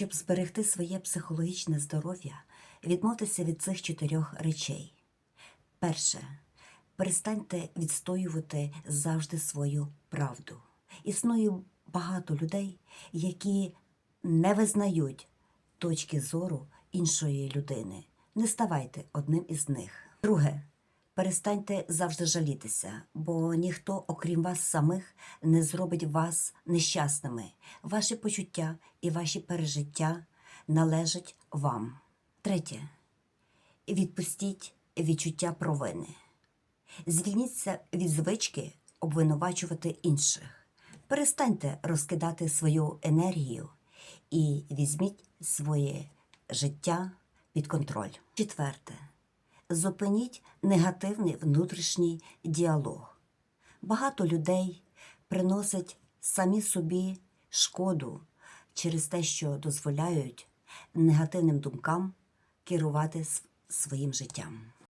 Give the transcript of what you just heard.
Щоб зберегти своє психологічне здоров'я, відмовтеся від цих чотирьох речей. Перше. Перестаньте відстоювати завжди свою правду. Існує багато людей, які не визнають точки зору іншої людини. Не ставайте одним із них. Друге. Перестаньте завжди жалітися, бо ніхто, окрім вас самих, не зробить вас нещасними. Ваші почуття і ваші пережиття належать вам. Третє. Відпустіть відчуття провини. Звільніться від звички обвинувачувати інших. Перестаньте розкидати свою енергію і візьміть своє життя під контроль. Четверте. Зупиніть негативний внутрішній діалог. Багато людей приносять самі собі шкоду через те, що дозволяють негативним думкам керувати своїм життям.